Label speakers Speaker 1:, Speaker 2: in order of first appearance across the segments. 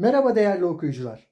Speaker 1: Merhaba değerli okuyucular.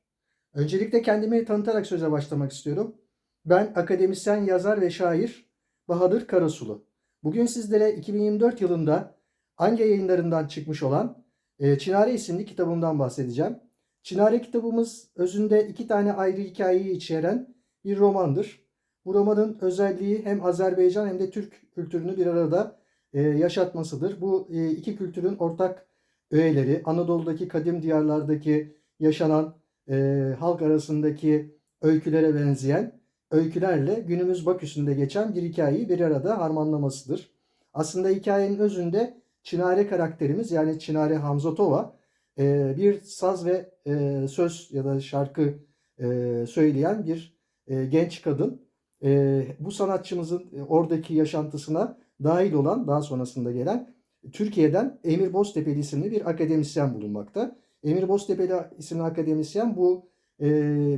Speaker 1: Öncelikle kendimi tanıtarak söze başlamak istiyorum. Ben akademisyen, yazar ve şair Bahadır Karasulu. Bugün sizlere 2024 yılında Ange yayınlarından çıkmış olan e, Çinare isimli kitabımdan bahsedeceğim. Çinare kitabımız özünde iki tane ayrı hikayeyi içeren bir romandır. Bu romanın özelliği hem Azerbaycan hem de Türk kültürünü bir arada e, yaşatmasıdır. Bu e, iki kültürün ortak öğeleri, Anadolu'daki kadim diyarlardaki yaşanan e, halk arasındaki öykülere benzeyen öykülerle günümüz Baküs'ünde geçen bir hikayeyi bir arada harmanlamasıdır. Aslında hikayenin özünde Çinare karakterimiz yani Çinare Hamzatova e, bir saz ve e, söz ya da şarkı e, söyleyen bir e, genç kadın. E, bu sanatçımızın e, oradaki yaşantısına dahil olan daha sonrasında gelen Türkiye'den Emir Boztepe'li isimli bir akademisyen bulunmakta. Emir Boztepe'li isimli akademisyen bu e,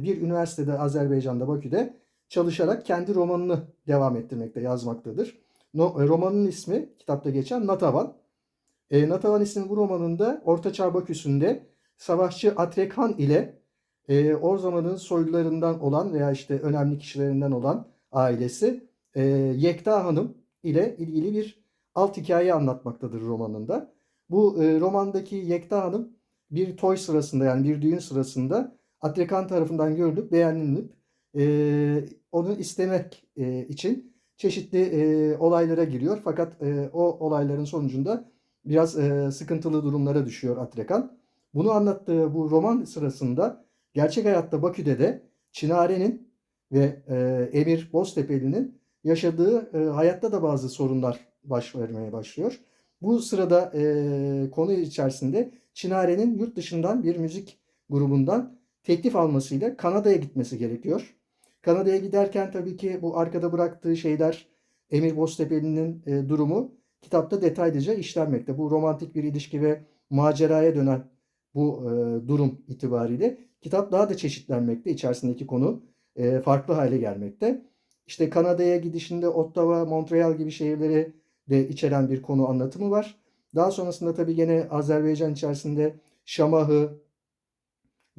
Speaker 1: bir üniversitede Azerbaycan'da Bakü'de çalışarak kendi romanını devam ettirmekte, yazmaktadır. No, e, romanın ismi kitapta geçen Natavan. E, Natavan isimli bu romanında Ortaçağ Baküsü'nde savaşçı Atrekhan ile e, o zamanın soylularından olan veya işte önemli kişilerinden olan ailesi e, Yekta Hanım ile ilgili bir alt hikaye anlatmaktadır romanında. Bu e, romandaki Yekta Hanım bir toy sırasında yani bir düğün sırasında Atrekan tarafından görülüp beğenilip e, onu istemek e, için çeşitli e, olaylara giriyor. Fakat e, o olayların sonucunda biraz e, sıkıntılı durumlara düşüyor Atrekan. Bunu anlattığı bu roman sırasında gerçek hayatta Bakü'de de Çinare'nin ve e, Emir Boztepe'linin yaşadığı e, hayatta da bazı sorunlar baş vermeye başlıyor. Bu sırada e, konu içerisinde Çinare'nin yurt dışından bir müzik grubundan teklif almasıyla Kanada'ya gitmesi gerekiyor. Kanada'ya giderken tabii ki bu arkada bıraktığı şeyler Emir Boztepe'nin e, durumu kitapta detaylıca işlenmekte. Bu romantik bir ilişki ve maceraya dönen bu e, durum itibariyle kitap daha da çeşitlenmekte. İçerisindeki konu e, farklı hale gelmekte. İşte Kanada'ya gidişinde Ottawa, Montreal gibi şehirleri de içeren bir konu anlatımı var. Daha sonrasında tabii gene Azerbaycan içerisinde Şamahı,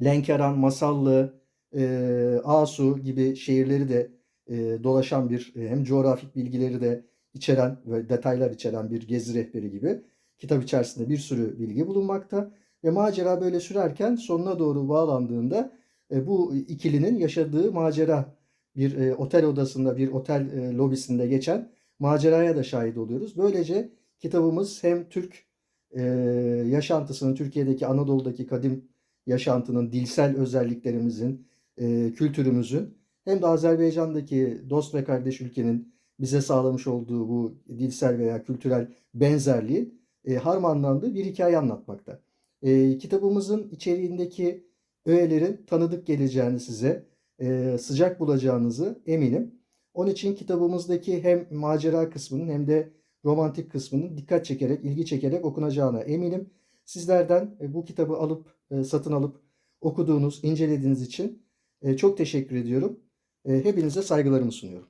Speaker 1: Lenkeran, Masallı, e, Asu gibi şehirleri de e, dolaşan bir e, hem coğrafik bilgileri de içeren ve detaylar içeren bir gezi rehberi gibi kitap içerisinde bir sürü bilgi bulunmakta. Ve macera böyle sürerken sonuna doğru bağlandığında e, bu ikilinin yaşadığı macera bir e, otel odasında, bir otel e, lobisinde geçen maceraya da şahit oluyoruz. Böylece kitabımız hem Türk e, yaşantısının, Türkiye'deki Anadolu'daki kadim yaşantının, dilsel özelliklerimizin, e, kültürümüzün hem de Azerbaycan'daki dost ve kardeş ülkenin bize sağlamış olduğu bu dilsel veya kültürel benzerliğin e, harmanlandığı bir hikaye anlatmakta. E, kitabımızın içeriğindeki öğelerin tanıdık geleceğini size, e, sıcak bulacağınızı eminim. Onun için kitabımızdaki hem macera kısmının hem de romantik kısmının dikkat çekerek, ilgi çekerek okunacağına eminim. Sizlerden e, bu kitabı alıp, e, satın alıp okuduğunuz, incelediğiniz için e, çok teşekkür ediyorum. Hepinize saygılarımı sunuyorum.